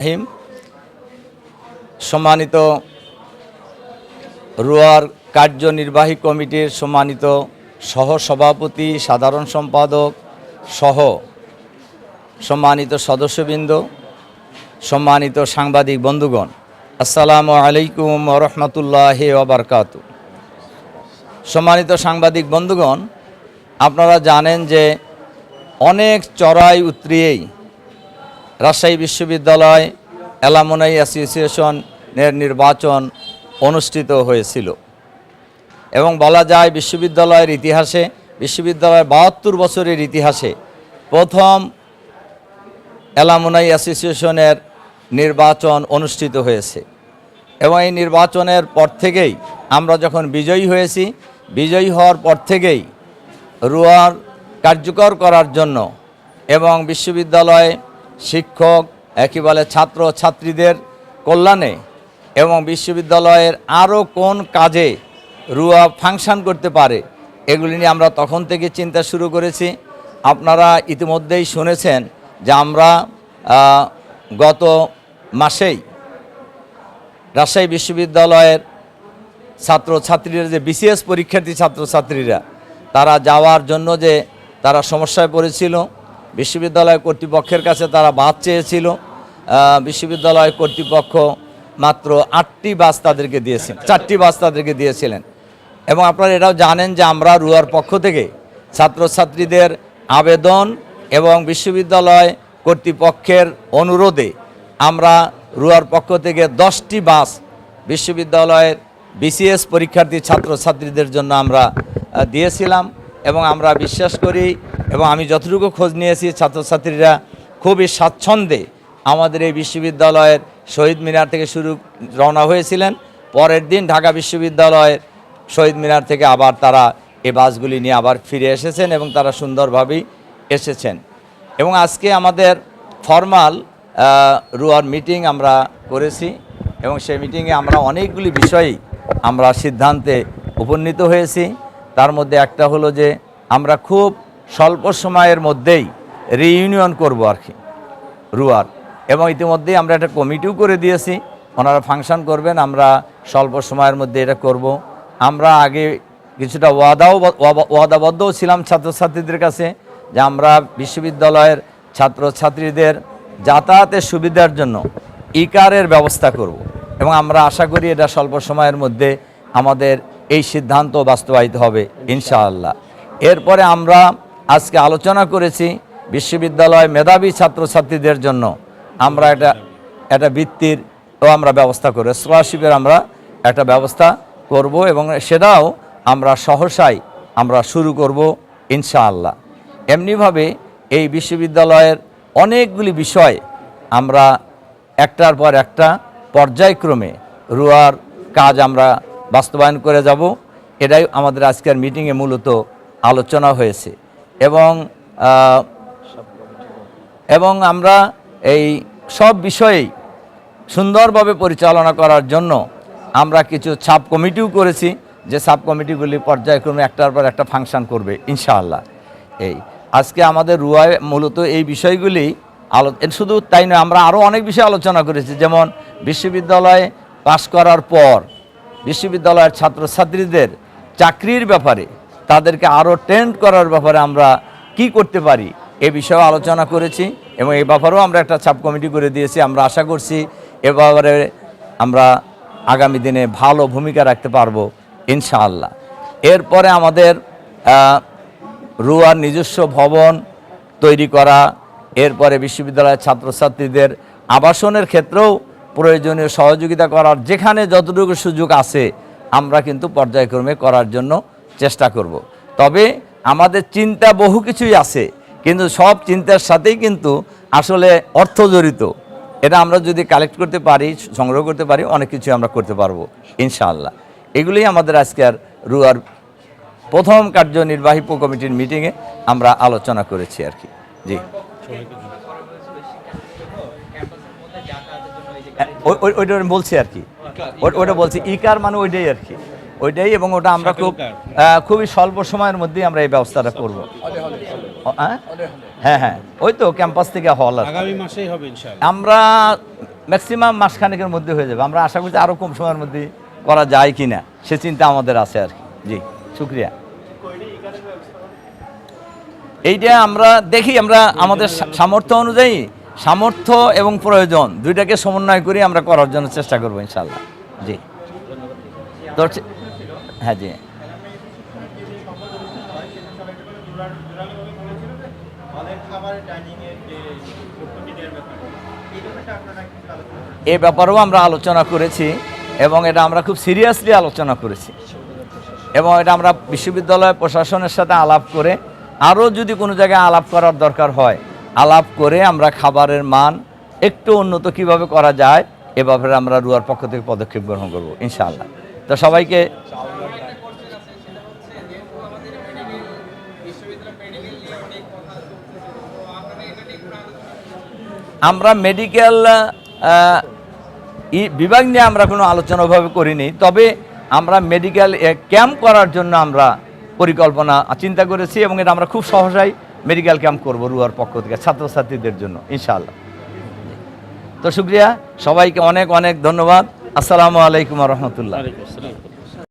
রহিম। সম্মানিত রুয়ার কার্যনির্বাহী কমিটির সম্মানিত সহ সভাপতি সাধারণ সম্পাদক সহ সম্মানিত সদস্যবৃন্দ, সম্মানিত সাংবাদিক বন্ধুগণ, আসসালামু আলাইকুম রহমতুল্লাহ ওবরকাত সম্মানিত সাংবাদিক বন্ধুগণ, আপনারা জানেন যে অনেক চড়াই উতরিয়েই রাজশাহী বিশ্ববিদ্যালয় অ্যালামনাই অ্যাসোসিয়েশনের নির্বাচন অনুষ্ঠিত হয়েছিল। এবং বলা যায় বিশ্ববিদ্যালয়ের ইতিহাসে, বিশ্ববিদ্যালয়ের বাহাত্তর বছরের ইতিহাসে প্রথম অ্যালামনাই অ্যাসোসিয়েশনের নির্বাচন অনুষ্ঠিত হয়েছে। এবং এই নির্বাচনের পর থেকেই আমরা যখন বিজয়ী হয়েছি, বিজয়ী হওয়ার পর থেকেই রুয়ার কার্যকর করার জন্য এবং বিশ্ববিদ্যালয়ে শিক্ষক একই বলে ছাত্র ছাত্রীদের কল্যাণে এবং বিশ্ববিদ্যালয়ের আরও কোন কাজে রুয়া ফাংশন করতে পারে, এগুলি নিয়ে আমরা তখন থেকে চিন্তা শুরু করেছি। আপনারা ইতিমধ্যেই শুনেছেন যে আমরা গত মাসেই রাজশাহী বিশ্ববিদ্যালয়ের ছাত্রছাত্রীরা যে বিসিএস পরীক্ষার্থী ছাত্রছাত্রীরা, তারা যাওয়ার জন্য যে তারা সমস্যায় পড়েছিল বিশ্ববিদ্যালয় কর্তৃপক্ষের কাছে তারা বাদ চেয়েছিল। বিশ্ববিদ্যালয় কর্তৃপক্ষ মাত্র আটটি বাস তাদেরকে দিয়েছেন চারটি বাস তাদেরকে দিয়েছিলেন। এবং আপনারা এটাও জানেন যে আমরা রুয়ার পক্ষ থেকে ছাত্রছাত্রীদের আবেদন এবং বিশ্ববিদ্যালয় কর্তৃপক্ষের অনুরোধে আমরা রুয়ার পক্ষ থেকে দশটি বাস বিশ্ববিদ্যালয়ের বিসিএস পরীক্ষার্থী ছাত্রছাত্রীদের জন্য আমরা দিয়েছিলাম। এবং আমরা বিশ্বাস করি এবং আমি যতটুকু খোঁজ নিয়েছি, ছাত্রছাত্রীরা খুবই স্বাচ্ছন্দ্যে আমাদের এই বিশ্ববিদ্যালয়ের শহীদ মিনার থেকে শুরু রওনা হয়েছিলেন। পরের দিন ঢাকা বিশ্ববিদ্যালয়ের শহীদ মিনার থেকে আবার তারা এই বাসগুলি নিয়ে আবার ফিরে এসেছেন এবং তারা সুন্দরভাবেই এসেছেন। এবং আজকে আমাদের ফর্মাল রুয়ার মিটিং আমরা করেছি এবং সেই মিটিংয়ে আমরা অনেকগুলি বিষয়েই আমরা সিদ্ধান্তে উপনীত হয়েছি। তার মধ্যে একটা হলো যে আমরা খুব স্বল্প সময়ের মধ্যেই রিইউনিয়ন করব আর কি, রুয়ার। এবং ইতিমধ্যেই আমরা একটা কমিটিও করে দিয়েছি, ওনারা ফাংশন করবেন, আমরা স্বল্প সময়ের মধ্যে এটা করব। আমরা আগে কিছুটা ওয়াদাও ওয়াদাবদ্ধও ছিলাম ছাত্রছাত্রীদের কাছে, যে আমরা বিশ্ববিদ্যালয়ের ছাত্রছাত্রীদের যাতায়াতের সুবিধার জন্য ইকারের ব্যবস্থা করব। এবং আমরা আশা করি এটা স্বল্প সময়ের মধ্যে আমাদের এই সিদ্ধান্ত বাস্তবায়িত হবে, ইনশাআল্লাহ। এরপরে আমরা আজকে আলোচনা করেছি বিশ্ববিদ্যালয় মেধাবী ছাত্রছাত্রীদের জন্য। আমরা এটা একটা বৃত্তির আমরা ব্যবস্থা করব স্কলারশিপের আমরা একটা ব্যবস্থা করব এবং সেটাও আমরা সহসাই আমরা শুরু করব ইনশাআল্লাহ। এমনিভাবে এই বিশ্ববিদ্যালয়ের অনেকগুলি বিষয় আমরা একটার পর একটা পর্যায়ক্রমে রুয়ার কাজ আমরা বাস্তবায়ন করে যাব। এটাই আমাদের আজকের মিটিংয়ে মূলত আলোচনা হয়েছে। এবং এবং আমরা এই সব বিষয়েই সুন্দরভাবে পরিচালনা করার জন্য আমরা কিছু সাব কমিটিও করেছি যে সাব কমিটিগুলি পর্যায়ক্রমে একটার পর একটা ফাংশন করবে, ইনশাআল্লাহ। এই, আজকে আমাদের রুয়ায় মূলত এই বিষয়গুলি আলো শুধু তাই নয়, আমরা আরও অনেক বিষয় আলোচনা করেছি, যেমন বিশ্ববিদ্যালয়ে পাশ করার পর বিশ্ববিদ্যালয়ের ছাত্রছাত্রীদের চাকরির ব্যাপারে তাদেরকে আরও ট্রেন্ড করার ব্যাপারে আমরা কি করতে পারি, এ বিষয়েও আলোচনা করেছি এবং এ ব্যাপারেও আমরা একটা সাব কমিটি করে দিয়েছি। আমরা আশা করছি এ ব্যাপারে আমরা আগামী দিনে ভালো ভূমিকা রাখতে পারব, ইনশাআল্লাহ। এরপরে আমাদের রুয়ার নিজস্ব ভবন তৈরি করা, এরপরে বিশ্ববিদ্যালয়ের ছাত্রছাত্রীদের আবাসনের ক্ষেত্রেও প্রয়োজনীয় সহযোগিতা করার যেখানে যতটুকু সুযোগ আছে, আমরা কিন্তু পর্যায়ক্রমে করার জন্য চেষ্টা করব। তবে আমাদের চিন্তা বহু কিছুই আছে, কিন্তু সব চিন্তার সাথেই কিন্তু আসলে অর্থ জড়িত। এটা আমরা যদি কালেক্ট করতে পারি, সংগ্রহ করতে পারি, অনেক কিছু আমরা করতে পারব, ইনশাআল্লাহ। এগুলোই আমাদের আজকের রুয়ার প্রথম কার্যনির্বাহী কমিটির মিটিংয়ে আমরা আলোচনা করেছি আর কি। জি। ওই- ওই- ওইটা বলছি আর কি। ওই- ওইটা বলছি, ইকার মানে ওইটাই আর কি। ওইটাই এবং ওটা আমরা খুব খুবই স্বল্প সময়ের মধ্যেই আমরা এই ব্যবস্থাটা করব। হ্যাঁ? হ্যাঁ হ্যাঁ। ওই তো ক্যাম্পাস থেকে হল আর আগামী মাসেই হবে আমরা ম্যাক্সিমাম মাসখানেকের মধ্যে হয়ে যাবে। আমরা আশা করছি আরও কম সময়ের মধ্যে করা যায় কি না সে চিন্তা আমাদের আছে আর কি। জি শুক্রিয়া। এইটা আমরা দেখি আমরা আমাদের সামর্থ্য অনুযায়ী সামর্থ্য এবং প্রয়োজন দুইটাকে সমন্বয় করে আমরা করার জন্য চেষ্টা করব ইনশাল্লাহ জি। তো হ্যাঁ জি। এ ব্যাপারেও আমরা আলোচনা করেছি এবং এটা আমরা খুব সিরিয়াসলি আলোচনা করেছি। এবং এটা আমরা বিশ্ববিদ্যালয় প্রশাসনের সাথে আলাপ করে আরও যদি কোনো জায়গায় আলাপ করার দরকার হয় আলাপ করে আমরা খাবারের মান একটু উন্নত কীভাবে করা যায় এ ব্যাপারে আমরা রুয়ার পক্ষ থেকে পদক্ষেপ গ্রহণ করব ইনশাআল্লাহ। তো সবাইকে আমরা মেডিকেল বিভাগ নিয়ে আমরা কোনো আলোচনা ওভাবে করিনি। তবে আমরা মেডিকেল ক্যাম্প করার জন্য আমরা পরিকল্পনা, চিন্তা করেছি এবং এটা আমরা খুব সহসাই মেডিকেল ক্যাম্প করব রুয়ার পক্ষ থেকে, ছাত্রছাত্রীদের জন্য, ইনশাআল্লাহ। তো শুক্রিয়া, সবাইকে অনেক অনেক ধন্যবাদ। আসসালামু আলাইকুম রহমতুল্লাহ।